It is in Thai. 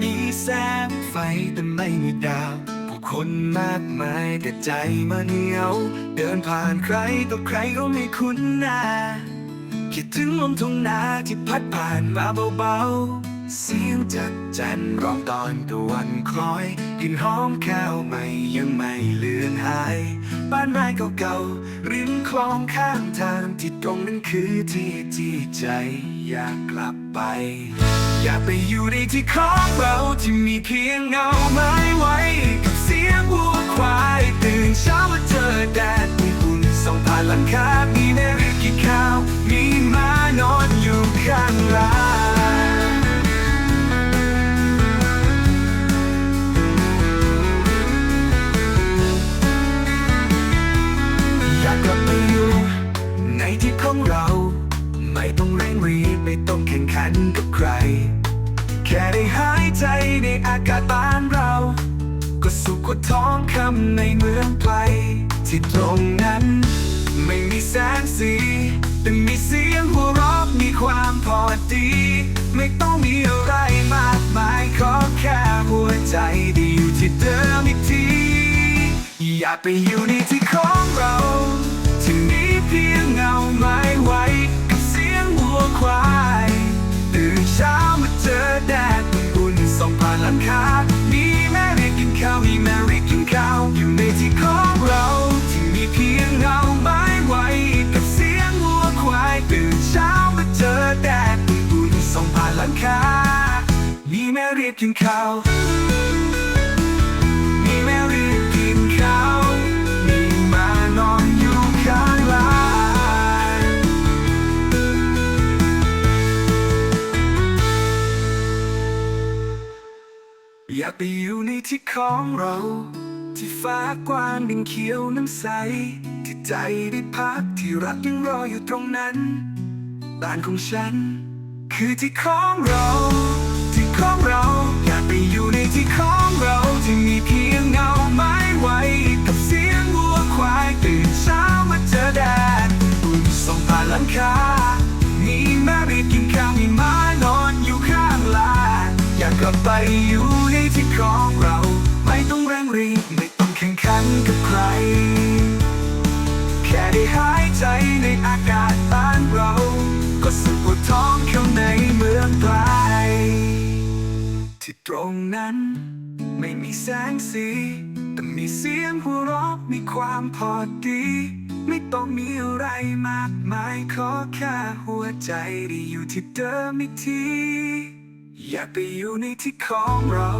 มีแสงไฟแต่ไม่มีดาว ผู้คนมากมายแต่ใจมันเหงา เดินผ่านใครต่อใครก็ไม่คุ้นหน้า คิดถึงลมทุ่งนาที่พัดผ่านมาเบาๆ เสียงจากจันทร์ร้องตอนตะวันคล้อยกลิ่นหอมข้าวใหม่ยังไม่เลือนหาย บ้านไม้เก่าๆริมคลองข้างทางที่ตรงนั้นคือที่ที่ใจอยากกลับไป อยากไปอยู่ในที่ของเราที่มีเพียงเงาไม้ไว้ กับเสียงวัวควายตื่นเช้ามาเจอแดดอุ่นส่องผ่านหลังคา มีแม่เรียกกินข้าว มีม้านอนอยู่ข้างล่างอยากกลับไปอยู่ในที่ของเรา ไม่ต้องเร่งรีบไม่ต้องแข่งขันกับใคร ค่ได้หายใจในอากาศบ้านเรา ก็สุขกว่าท้องคำในเมืองไกลที่ตรงนั้น ไม่มีแสงสีแต่มีเสียงหัวเราะมีความพอดี ไม่ต้องมีอะไรมากมายขอแค่หัวใจได้อยู่ที่เดิมอีกที อยากไปอยู่ในที่ของเรา กินข้าวมีแม่เรียกกินข้าวมีมานอนอยู่ข้างหล่างอยากไปอยู่ในที่ของเรา ที่ฟ้ากว้างดินเขียวน้ำใส ที่ใจได้พักที่รักยังรออยู่ตรงนั้น บ้านของฉัน คือที่ของเรา ไปอยู่ในที่ของเรา ไม่ต้องเร่งรีบไม่ต้องแข่งขันกับใคร แค่ได้หายใจในอากาศบ้านเรา ก็สุขปวดท้องเข้าในเมืองไกลที่ตรงนั้น ไม่มีแสงสี แต่มีเสียงหัวเราะมีความพอดี ไม่ต้องมีอะไรมากมายขอแค่หัวใจได้อยู่ที่เดิมอีกที อยากไปอยู่ในที่ของเรา